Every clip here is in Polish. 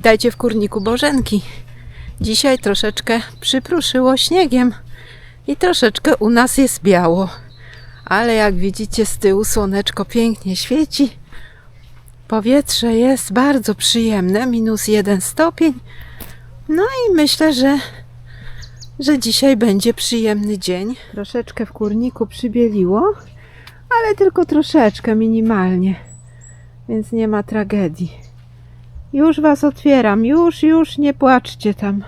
Witajcie w kurniku Bożenki. Dzisiaj troszeczkę przypruszyło śniegiem i troszeczkę u nas jest biało. Ale jak widzicie z tyłu słoneczko pięknie świeci. Powietrze jest bardzo przyjemne, minus jeden stopień. No i myślę, że, że dzisiaj będzie przyjemny dzień. Troszeczkę w kurniku przybieliło, ale tylko troszeczkę, minimalnie. Więc nie ma tragedii. Już was otwieram, już, już, nie płaczcie tam.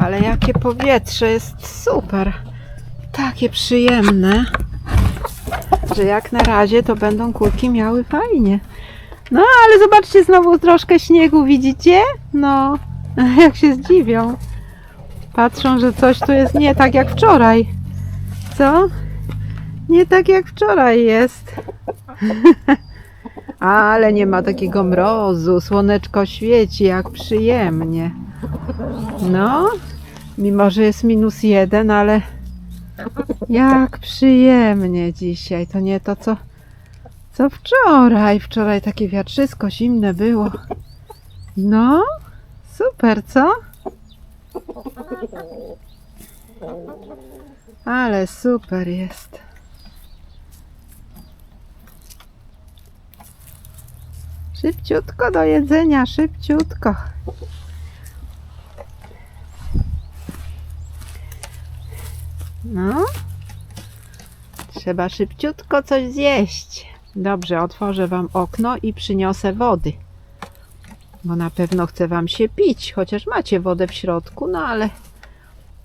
Ale jakie powietrze jest super. Takie przyjemne, że jak na razie to będą kulki miały fajnie. No, ale zobaczcie, znowu troszkę śniegu, widzicie? No, jak się zdziwią. Patrzą, że coś tu jest nie tak jak wczoraj. Co? Nie tak jak wczoraj jest. Ale nie ma takiego mrozu, słoneczko świeci, jak przyjemnie. No, mimo że jest minus jeden, ale jak przyjemnie dzisiaj. To nie to, co, co wczoraj. Wczoraj takie wiatrzysko zimne było. No, super, co? Ale super jest. Szybciutko do jedzenia, szybciutko. No. Trzeba szybciutko coś zjeść. Dobrze, otworzę Wam okno i przyniosę wody. Bo na pewno chce Wam się pić, chociaż macie wodę w środku, no ale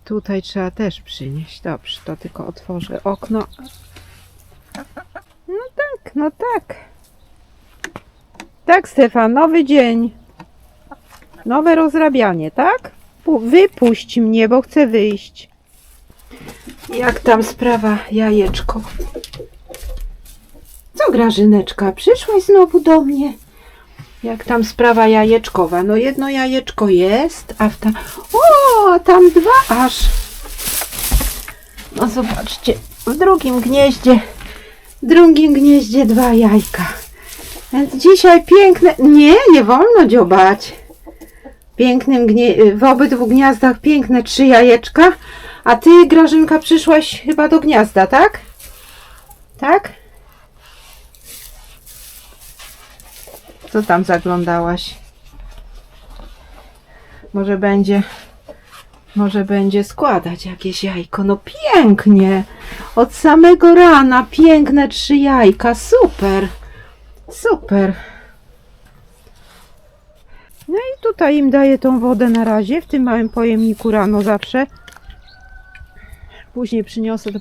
tutaj trzeba też przynieść. Dobrze, to tylko otworzę okno. No tak, no tak. Tak, Stefan, nowy dzień. Nowe rozrabianie, tak? Pu- Wypuść mnie, bo chcę wyjść. Jak tam sprawa, jajeczko? Co, Grażyneczka, przyszłaś znowu do mnie? Jak tam sprawa jajeczkowa? No jedno jajeczko jest, a w ta... O, a tam dwa aż. No zobaczcie, w drugim gnieździe, w drugim gnieździe dwa jajka. Więc dzisiaj piękne. Nie, nie wolno dziobać. Pięknym gnie... w obydwu gniazdach piękne trzy jajeczka. A ty, Grażynka, przyszłaś chyba do gniazda, tak? Tak? Co tam zaglądałaś? Może będzie. Może będzie składać jakieś jajko. No pięknie! Od samego rana piękne trzy jajka. Super! Super. No i tutaj im daję tą wodę na razie, w tym małym pojemniku rano zawsze. Później przyniosę do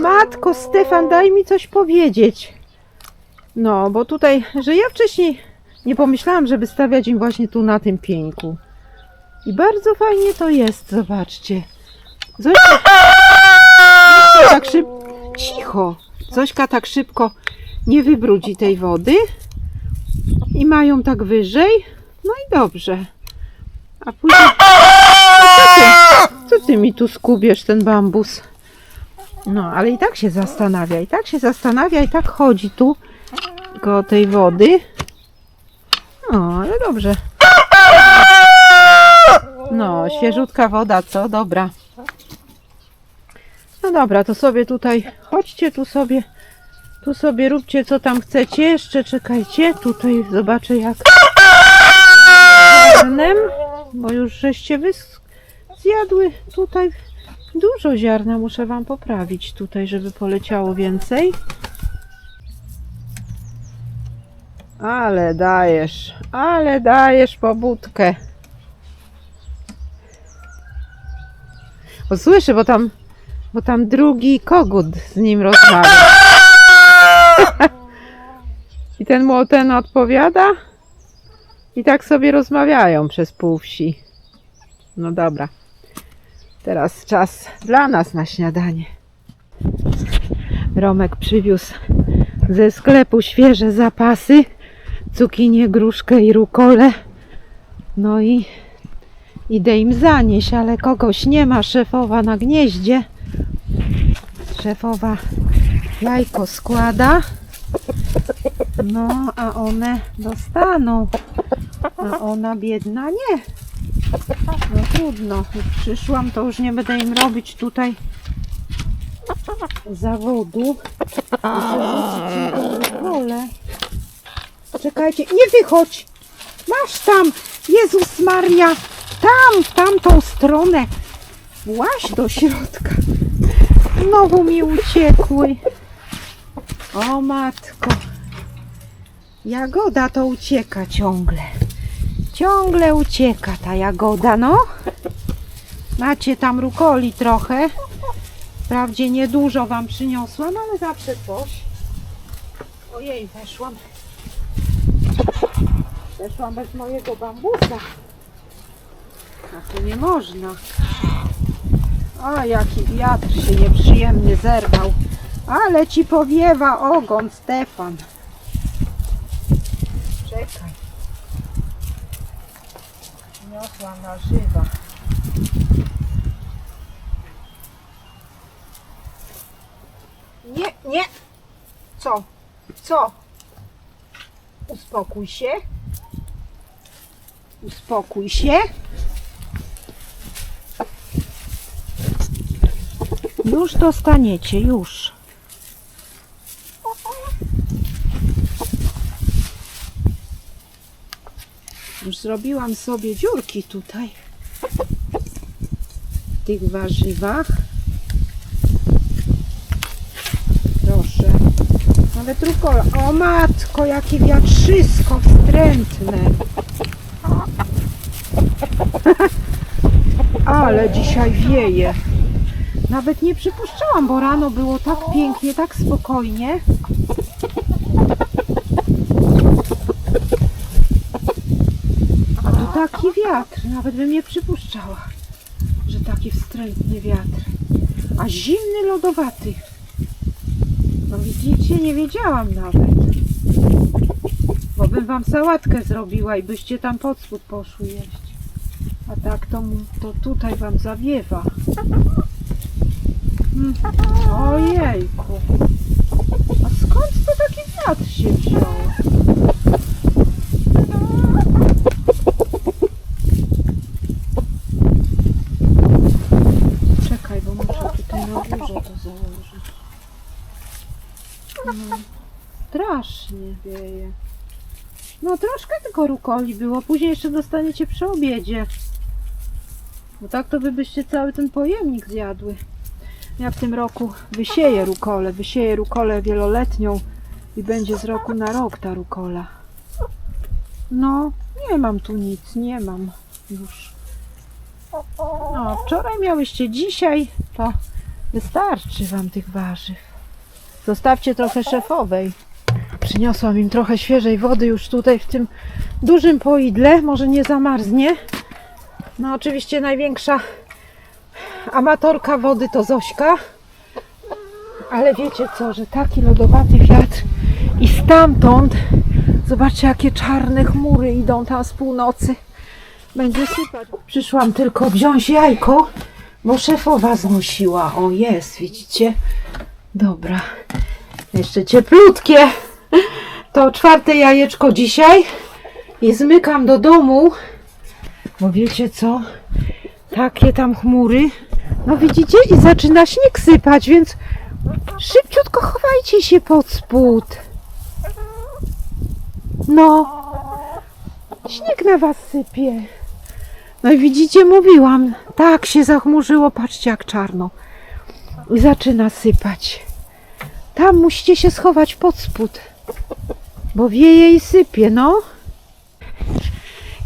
Matko, Stefan, daj mi coś powiedzieć. No, bo tutaj, że ja wcześniej nie pomyślałam, żeby stawiać im właśnie tu na tym pieńku. I bardzo fajnie to jest, zobaczcie. Zośka tak szybko... Cicho! Zośka tak szybko nie wybrudzi tej wody i mają tak wyżej. No i dobrze. A później. Co ty, co ty mi tu skubiesz ten bambus? No, ale i tak się zastanawia, i tak się zastanawia, i tak chodzi tu koło tej wody. No, ale dobrze. No, świeżutka woda, co? Dobra. No dobra, to sobie tutaj, chodźcie tu sobie. Tu sobie róbcie co tam chcecie. Jeszcze czekajcie. Tutaj zobaczę jak ziarnem, bo już żeście wy zjadły tutaj dużo ziarna. Muszę wam poprawić tutaj, żeby poleciało więcej. Ale dajesz, ale dajesz pobudkę. O, słyszę, bo tam, bo tam drugi kogut z nim rozmawia. I ten mu ten odpowiada. I tak sobie rozmawiają przez pół wsi. No dobra. Teraz czas dla nas na śniadanie. Romek przywiózł ze sklepu świeże zapasy. Cukinię, gruszkę i rukolę. No i idę im zanieść, ale kogoś nie ma. Szefowa na gnieździe. Szefowa jajko składa. No, a one dostaną. A ona biedna nie. No trudno. Jak przyszłam, to już nie będę im robić tutaj zawodu. Rolę. Czekajcie, nie wychodź! Masz tam! Jezus Maria! Tam, w tamtą stronę! Właź do środka! Znowu mi uciekły. O matko. Jagoda to ucieka ciągle. Ciągle ucieka ta jagoda, no. Macie tam rukoli trochę. Wprawdzie niedużo wam przyniosłam, ale zawsze coś. Ojej, weszłam. Weszłam bez mojego bambusa. A tu nie można. O, jaki wiatr się nieprzyjemnie zerwał. Ale ci powiewa ogon, Stefan. Czekaj. Niosła na żywa. Nie, nie. Co? Co? Uspokój się. Uspokój się. Już dostaniecie, już. Już zrobiłam sobie dziurki tutaj. W tych warzywach. Proszę. Nawet rukola. O matko, jakie wiatrzysko wstrętne. Ale dzisiaj wieje. Nawet nie przypuszczałam, bo rano było tak pięknie, tak spokojnie. A tu taki wiatr, nawet bym nie przypuszczała, że taki wstrętny wiatr. A zimny, lodowaty. No widzicie, nie wiedziałam nawet. Bo bym wam sałatkę zrobiła i byście tam pod spód poszły jeść. A tak to, to tutaj wam zawiewa. Mm. Ojejku. A skąd to taki wiatr się wziął? Czekaj, bo muszę tutaj na górze to założyć. No, strasznie wieje. No troszkę tylko rukoli było, później jeszcze dostaniecie przy obiedzie. Bo tak to wy byście cały ten pojemnik zjadły. Ja w tym roku wysieję rukolę, wysieję rukolę wieloletnią i będzie z roku na rok ta rukola. No, nie mam tu nic, nie mam już. No, wczoraj miałyście, dzisiaj to wystarczy wam tych warzyw. Zostawcie trochę szefowej. Przyniosłam im trochę świeżej wody już tutaj w tym dużym poidle, może nie zamarznie. No oczywiście największa amatorka wody to Zośka. Ale wiecie co, że taki lodowaty wiatr i stamtąd, zobaczcie jakie czarne chmury idą tam z północy. Będzie sypać. Przyszłam tylko wziąć jajko, bo szefowa znosiła. O jest, widzicie? Dobra. Jeszcze cieplutkie. To czwarte jajeczko dzisiaj. I zmykam do domu. Bo wiecie co? Takie tam chmury. No widzicie? I zaczyna śnieg sypać, więc szybciutko chowajcie się pod spód. No. Śnieg na was sypie. No i widzicie, mówiłam. Tak się zachmurzyło. Patrzcie jak czarno. I zaczyna sypać. Tam musicie się schować pod spód. Bo wieje i sypie, no.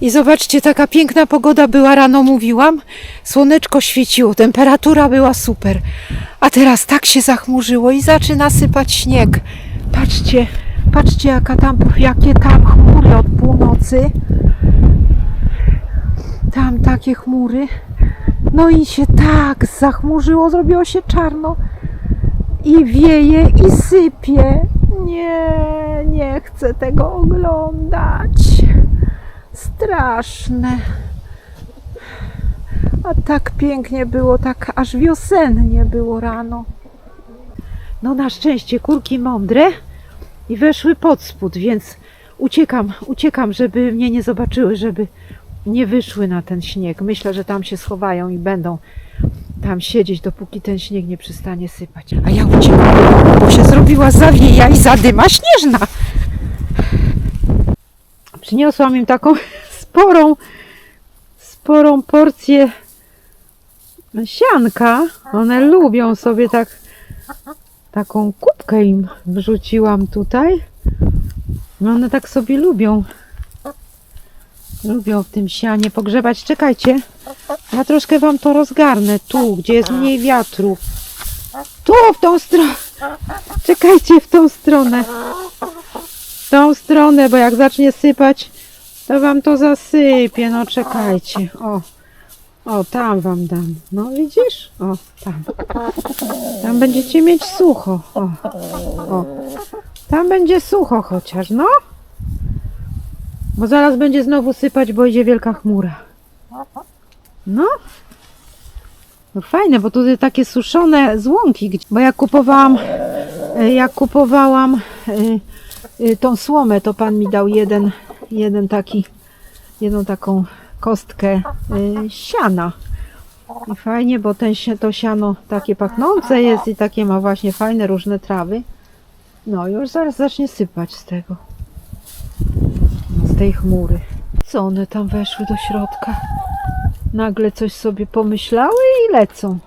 I zobaczcie, taka piękna pogoda była rano, mówiłam. Słoneczko świeciło, temperatura była super. A teraz tak się zachmurzyło i zaczyna sypać śnieg. Patrzcie, patrzcie jaka tam, jakie tam chmury od północy. Tam takie chmury. No i się tak zachmurzyło, zrobiło się czarno. I wieje i sypie. Nie, chcę tego oglądać. Straszne. A tak pięknie było, tak aż wiosennie było rano. No na szczęście kurki mądre i weszły pod spód, więc uciekam, uciekam, żeby mnie nie zobaczyły, żeby nie wyszły na ten śnieg. Myślę, że tam się schowają i będą tam siedzieć, dopóki ten śnieg nie przestanie sypać. A ja uciekam, bo się zrobiła zawieja i zadyma śnieżna. Przyniosłam im taką sporą, sporą porcję sianka. One lubią sobie tak, taką kubkę im wrzuciłam tutaj. No one tak sobie lubią. Lubią w tym sianie pogrzebać. Czekajcie, ja troszkę wam to rozgarnę. Tu, gdzie jest mniej wiatru. Tu, w tą stronę. Czekajcie, w tą stronę. Stronę, bo jak zacznie sypać, to wam to zasypie. No czekajcie. O, o, tam wam dam. No widzisz? O, tam. Tam będziecie mieć sucho. O, o. Tam będzie sucho chociaż, no. Bo zaraz będzie znowu sypać, bo idzie wielka chmura. No. No fajne, bo tutaj takie suszone złąki. Bo jak kupowałam, e, jak kupowałam e, tą słomę, to pan mi dał jeden, jeden taki, jedną taką kostkę e, siana. I fajnie, bo ten, to siano takie pachnące jest i takie ma właśnie fajne różne trawy. No już zaraz zacznie sypać z tego. Z tej chmury. Co one tam weszły do środka? Nagle coś sobie pomyślały i lecą.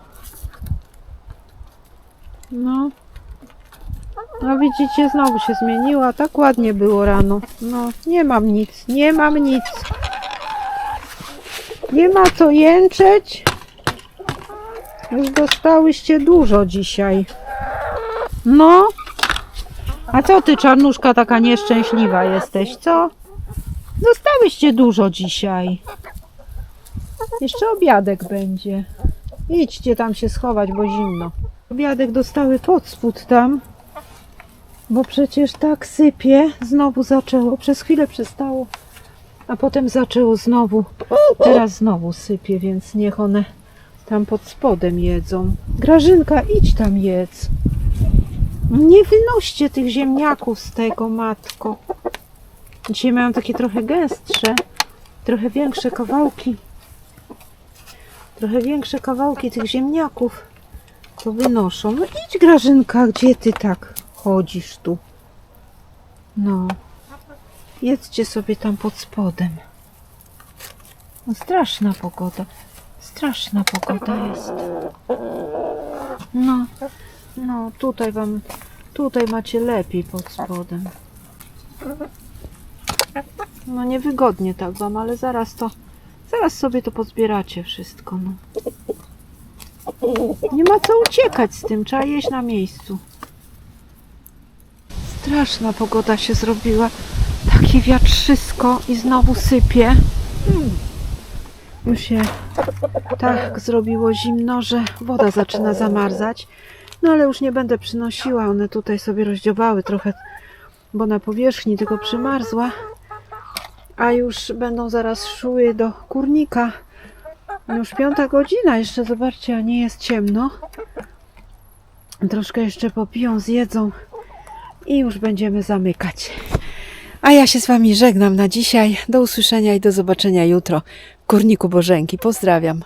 No. No widzicie, znowu się zmieniła. Tak ładnie było rano. No, nie mam nic, nie mam nic. Nie ma co jęczeć. Już dostałyście dużo dzisiaj. No. A co ty, czarnuszka, taka nieszczęśliwa jesteś, co? Dostałyście dużo dzisiaj. Jeszcze obiadek będzie. Idźcie tam się schować, bo zimno. Obiadek dostały pod spód tam. Bo przecież tak sypie. Znowu zaczęło. Przez chwilę przestało. A potem zaczęło znowu. Teraz znowu sypie, więc niech one tam pod spodem jedzą. Grażynka, idź tam jedz. Nie wynoście tych ziemniaków z tego, matko. Dzisiaj miałam takie trochę gęstsze, trochę większe kawałki. Trochę większe kawałki tych ziemniaków to wynoszą. No idź Grażynka, gdzie ty tak chodzisz tu? No. Jedzcie sobie tam pod spodem. No straszna pogoda. Straszna pogoda jest. No. No, tutaj wam, tutaj macie lepiej pod spodem. No niewygodnie tak wam, ale zaraz to, zaraz sobie to pozbieracie wszystko, no. Nie ma co uciekać z tym, trzeba jeść na miejscu. Straszna pogoda się zrobiła. Takie wiatrzysko i znowu sypie. Hmm. Już się tak zrobiło zimno, że woda zaczyna zamarzać. No ale już nie będę przynosiła. One tutaj sobie rozdziobały trochę, bo na powierzchni tylko przymarzła. A już będą zaraz szły do kurnika. Już piąta godzina, jeszcze zobaczcie, a nie jest ciemno. Troszkę jeszcze popiją, zjedzą i już będziemy zamykać. A ja się z Wami żegnam na dzisiaj. Do usłyszenia i do zobaczenia jutro w Kurniku Bożenki. Pozdrawiam.